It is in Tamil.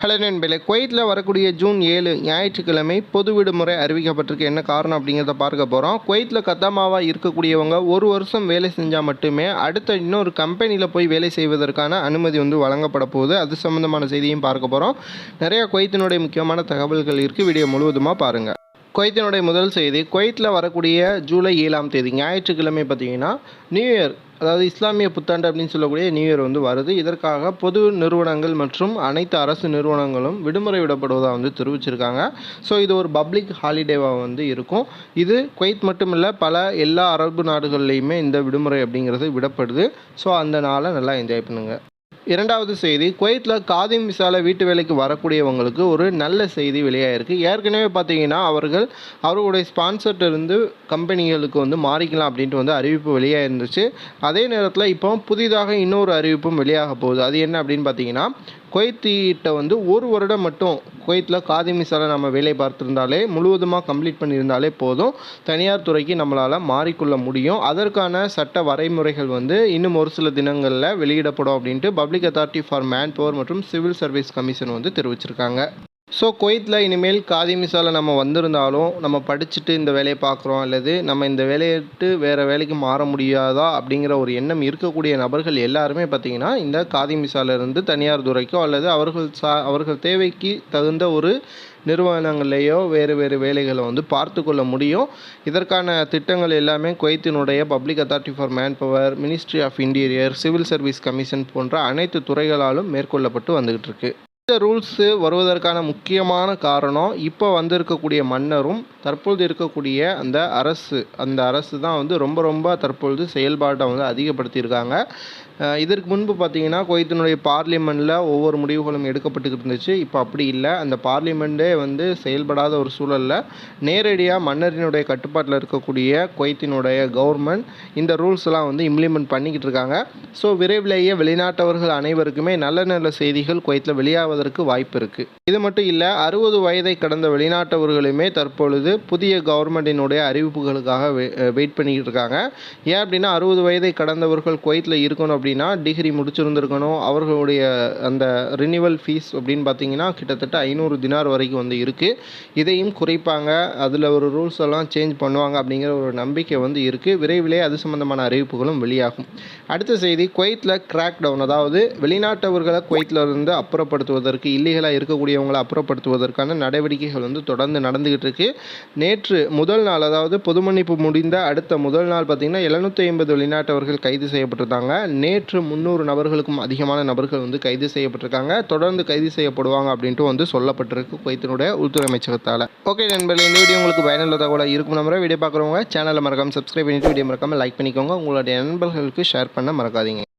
ஹலோ நண்பர்களே குவைத்தில் வரக்கூடிய ஜூன் ஏழு ஞாயிற்றுக்கிழமை பொது விடுமுறை அறிவிக்கப்பட்டிருக்கு. என்ன காரணம் அப்படிங்கிறத பார்க்க போகிறோம் குவைத்தில் கத்தாமாவாக இருக்கக்கூடியவங்க ஒரு வருஷம் வேலை செஞ்சால் மட்டுமே அடுத்த இன்னொரு கம்பெனியில் போய் வேலை செய்வதற்கான அனுமதி வந்து வழங்கப்பட போகுது. அது சம்மந்தமான செய்தியும் பார்க்க போகிறோம் நிறையா குவைத்தினுடைய முக்கியமான தகவல்கள் இருக்குது வீடியோ முழுவதுமாக பாருங்கள் குவைத்தினுடைய முதல் செய்தி குவைத்தில் வரக்கூடிய ஜூலை ஏழாம் தேதி ஞாயிற்றுக்கிழமை பார்த்தீங்கன்னா நியூ இயர் அதாவது இஸ்லாமிய புத்தாண்டு அப்படின்னு சொல்லக்கூடிய நியூ இயர் வந்து வருது. இதற்காக பொது நிறுவனங்கள் மற்றும் அனைத்து அரசு நிறுவனங்களும் விடுமுறை விடப்படுவதாக வந்து தெரிவிச்சிருக்காங்க. ஸோ இது ஒரு பப்ளிக் ஹாலிடேவாக வந்து இருக்கும். இது குவைத் மட்டும் இல்லை பல எல்லா அரபு நாடுகள்லையுமே இந்த விடுமுறை அப்படிங்கிறது விடப்படுது. ஸோ அந்த நாளை நல்லா என்ஜாய் பண்ணுங்கள் இரண்டாவது செய்தி குவைத்தில் காதிம் விசால வீட்டு வேலைக்கு வரக்கூடியவங்களுக்கு ஒரு நல்ல செய்தி வெளியாகிருக்கு ஏற்கனவே பார்த்தீங்கன்னா அவர்கள் அவர்களுடைய ஸ்பான்சர்ட்ட இருந்து கம்பெனிகளுக்கு வந்து மாறிக்கலாம் அப்படின்ட்டு வந்து அறிவிப்பு வெளியாக இருந்துச்சு அதே நேரத்தில் இப்போ புதிதாக இன்னொரு அறிவிப்பும் வெளியாக போகுது. அது என்ன அப்படின்னு பார்த்தீங்கன்னா குவைத்திட்ட வந்து ஒரு வருடம் மட்டும் குவைத்தில் காதிமிசால நம்ம வேலை பார்த்துருந்தாலே முழுவதுமாக கம்ப்ளீட் பண்ணியிருந்தாலே போதும். தனியார் துறைக்கு நம்மளால் மாறிக்கொள்ள முடியும். அதற்கான சட்ட வரைமுறைகள் வந்து இன்னும் ஒரு சில தினங்களில் வெளியிடப்படும் அப்படின்ட்டு public authority for man power மற்றும் சிவில் சர்வீஸ் கமிஷன் வந்து தெரிவிச்சிருக்காங்க. ஸோ குவைத்தில் இனிமேல் காதி மிசாவில் நம்ம வந்திருந்தாலும் நம்ம படிச்சுட்டு இந்த வேலையை பார்க்குறோம் அல்லது நம்ம இந்த வேலையை விட்டு வேறு வேலைக்கு மாற முடியாதா அப்படிங்கிற ஒரு எண்ணம் இருக்கக்கூடிய நபர்கள் எல்லாருமே பார்த்திங்கன்னா இந்த காதி இருந்து தனியார் துறைக்கோ அல்லது அவர்கள் சா அவர்கள் தேவைக்கு தகுந்த ஒரு நிறுவனங்களையோ வேறு வேறு வேலைகளை வந்து பார்த்து கொள்ள முடியும். இதற்கான திட்டங்கள் எல்லாமே குவைத்தினுடைய public authority for man power ministry of interior civil service commission போன்ற அனைத்து துறைகளாலும் மேற்கொள்ளப்பட்டு வந்துகிட்டு இருக்குது இந்த ரூல்ஸு வருவதற்கான முக்கியமான காரணம் இப்போ வந்திருக்கக்கூடிய மன்னரும் தற்பொழுது இருக்கக்கூடிய அந்த அரசு அந்த அரசு தான் வந்து ரொம்ப ரொம்ப தற்பொழுது செயல்பாட்டை வந்து அதிகப்படுத்தியிருக்காங்க. இதற்கு முன்பு பார்த்தீங்கன்னா குவைத்தினுடைய பார்லிமெண்ட்டில் ஒவ்வொரு முடிவுகளும் எடுக்கப்பட்டுக்கிட்டு இருந்துச்சு இப்போ அப்படி இல்லை. அந்த பார்லிமெண்ட்டே வந்து செயல்படாத ஒரு சூழலில் நேரடியாக மன்னரினுடைய கட்டுப்பாட்டில் இருக்கக்கூடிய குவைத்தினுடைய கவர்மெண்ட் இந்த ரூல்ஸ்லாம் வந்து இம்ப்ளிமெண்ட் பண்ணிக்கிட்டு இருக்காங்க. ஸோ விரைவிலேயே வெளிநாட்டவர்கள் அனைவருக்குமே நல்ல நல்ல செய்திகள் குவைத்தில் வெளியாவதற்கு வாய்ப்பு இருக்குது இது மட்டும் இல்லை அறுபது வயதை கடந்த வெளிநாட்டவர்களுமே தற்பொழுது புதிய கவர்மெண்டினுடைய அறிவிப்புகளுக்காக வெயிட் பண்ணிக்கிட்டு இருக்காங்க. ஏன் அப்படின்னா அறுபது வயதை கடந்தவர்கள் குவைத்தில் இருக்கணும் அப்படின்னா டிகிரி முடிச்சிருந்துருக்கணும். அவர்களுடைய அந்த ரினிவல் ஃபீஸ் அப்படின்னு பார்த்தீங்கன்னா கிட்டத்தட்ட ஐநூறு தினார் வரைக்கும் வந்து இருக்குது இதையும் குறைப்பாங்க. அதில் ஒரு ரூல்ஸ் எல்லாம் சேஞ்ச் பண்ணுவாங்க அப்படிங்கிற ஒரு நம்பிக்கை வந்து இருக்குது விரைவிலே அது சம்பந்தமான அறிவிப்புகளும் வெளியாகும். அடுத்த செய்தி குவைத்தில் கிராக் டவுன் அதாவது வெளிநாட்டவர்களை குவைத்தில் இருந்து அப்புறப்படுத்துவதற்கு இல்லீகலாக இருக்கக்கூடியவங்களை அப்புறப்படுத்துவதற்கான நடவடிக்கைகள் வந்து தொடர்ந்து நடந்துகிட்டு இருக்கு. நேற்று முதல் நாள் அதாவது பொதுமன்னிப்பு முடிந்த அடுத்த முதல் நாள் பார்த்தீங்கன்னா எழுநூற்றி ஐம்பது வெளிநாட்டவர்கள் கைது செய்யப்பட்டிருந்தாங்க. நேற்று நேற்று முந்நூறு நபர்களுக்கும் அதிகமான நபர்கள் வந்து கைது செய்யப்பட்டிருக்காங்க. தொடர்ந்து கைது செய்யப்படுவாங்க அப்படின்ட்டு வந்து சொல்லப்பட்டிருக்கு குவைத்தினுடைய உள்துறை அமைச்சகத்தால். ஓகே நண்பர்களே இந்த வீடியோ உங்களுக்கு பயனுள்ள தகவலாக இருக்கும் நம்பரை வீடியோ பார்க்குறவங்க சேனலை மறக்காமல் சப்ஸ்கிரைப் பண்ணிட்டு வீடியோ மறக்காமல் லைக் பண்ணிக்கோங்க. உங்களுடைய நண்பர்களுக்கு ஷேர் பண்ண மறக்காதீங்க.